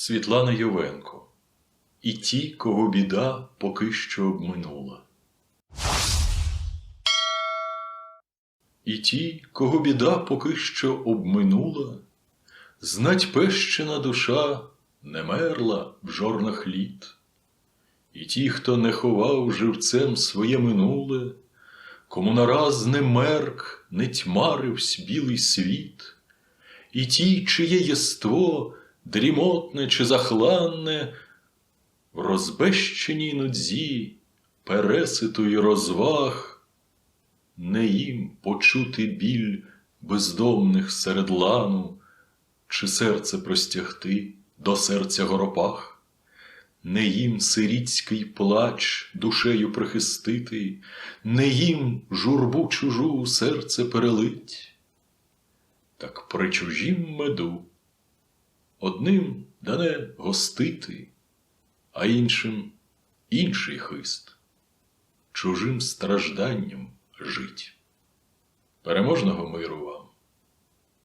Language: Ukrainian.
Світлана Йовенко І ті, кого біда поки що обминула. І ті, кого біда поки що обминула, знать пещена душа не мерла в жорнах літ. І ті, хто не ховав живцем своє минуле, кому нараз не мерк, не тьмаривсь білий світ, і ті, чиє єство дрімотне чи захланне, в розбещеній нудзі, переситої розваг, не їм почути біль бездомних серед лану, чи серце простягти до серця горопах не їм сирітський плач душею прихистити, не їм журбу чужу серце перелить. Так при чужім меду одним дане гостити, а іншим інший хист, чужим стражданням жить. Переможного миру вам!